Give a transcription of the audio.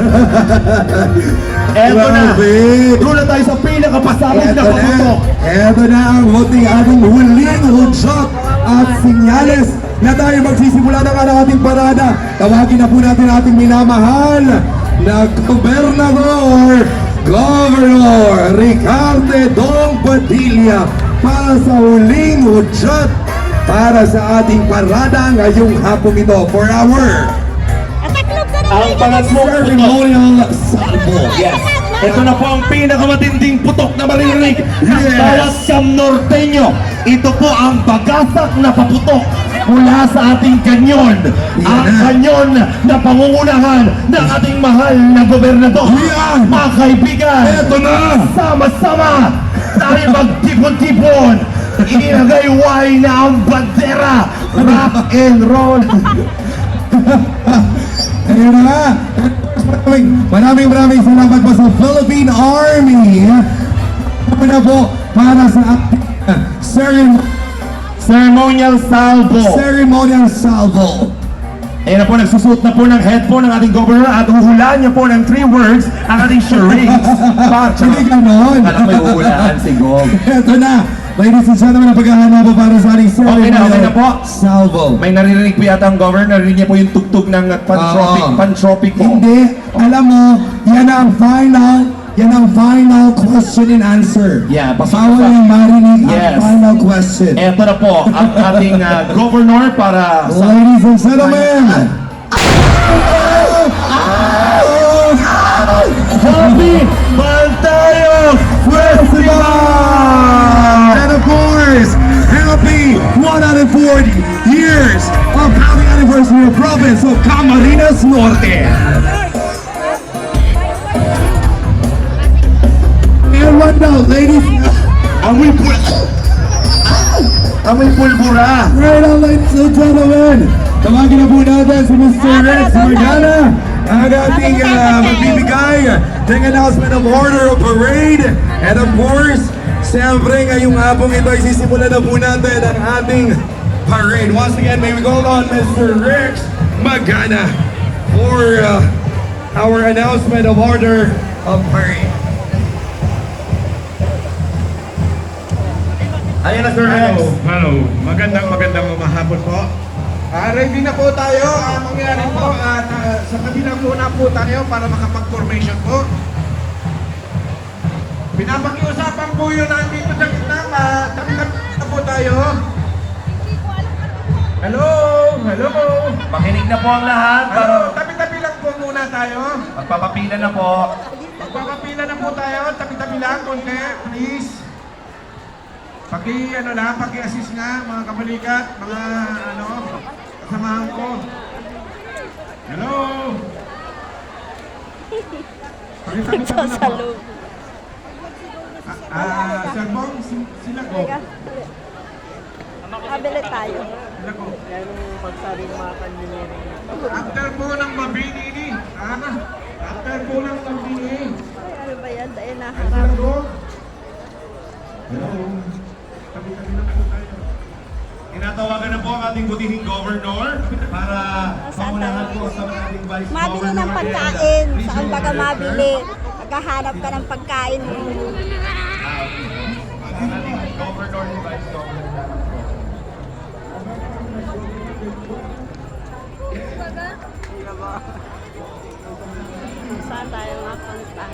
Eto na. Na tayo sa pinakapasabog na paputok. eto na ang huting ating huling hudyat at sinyales na tayo magsisimula ng ating parada. Tawagin na po natin ating minamahal na Gobernador, Governor Ricardo Dong Padilla para sa huling hudyat para sa ating parada ngayong hapong ito for our Ang pangatlong ceremonial salvo. Yes. Ito na po ang pinakamatinding putok na maririnig ng Yes. bawat Norteño. Ito po ang bagasak na paputok mula sa ating kanyon. Ang kanyon na pangungunahan ng ating mahal na gobernador. Yan. Mga kaibigan, Eto na! sama-sama tayo magtipon-tipon. Inilagay na ang bandera. Rock and roll. Ayun na nga. Maraming, maraming maraming salamat po sa Philippine Army. Una po para sa ating cerem- Ceremonial salvo. ceremonial salvo. Ayan na po, nagsusuot na po ng headphone ng ating governor at huhulaan niya po ng three words ang ating charades. Hindi ganon. Alam mo yung huhulaan si Gov. Ito na. Ladies and gentlemen, ang paghahanap po para sa ating ceremonial Okay na, okay na po. salvo. May naririnig po yata ang governor, narinig niya po yung tugtug ng pantropic, Oo. pantropic po. Hindi. Alam mo, yan ang final, yan ang final question and answer. Yeah, Bawal yung marinig Yes. ang final question. Eto na po, ang ating ah, governor para sa... Ladies and gentlemen, 140 years of happy anniversary of province of Camarines Norte. And one now, ladies, Amoy pul... Amoy pulbura! right now, ladies and gentlemen, tawagin na po natin si Mr. Rex Magana, ang ating uh, magbibigay ng announcement of order of parade. And of course, siyempre ngayong hapong ito, isisimulan na po natin ang ating parade. Once again, may we call on Mr. Rex Magana for uh, our announcement of order of parade. Ayan na Sir Rex. Hello, hello. Magandang magandang mamahapon po. Ah, ready na po tayo. Ang mangyari po, at ah, sa kabilang muna po tayo para makapag-formation po. Pinapakiusapan po yun nandito sa gitna. Uh, tabi-tabi na po tayo. Hello, hello. Makinig na po ang lahat para Hello, tabi-tabi lang po muna tayo. magpapapila na po. Magpapapila na po tayo. Tabi-tabi lang, konti, please. Paki, ano lang, paki-assist nga, mga kabalikat, mga, ano, kasamahan ko. Hello! Na po. Ah, Sir Bong, si- sila ko. Kabili tayo. Sila ko. After po ng mabini ini, ana, after po ng mabini, Ay, ano ba yan? Dahil naharap. sila ko. Hello. Tabi-tabi na po tayo. Tinatawagan na po ang ating butihing governor para paunahan po sa ating vice governor. Mabili ng pagkain. Saan ba ka mabili? Naghahanap ka ng pagkain. Ang ating governor and vice governor. Saan tayo mapunta?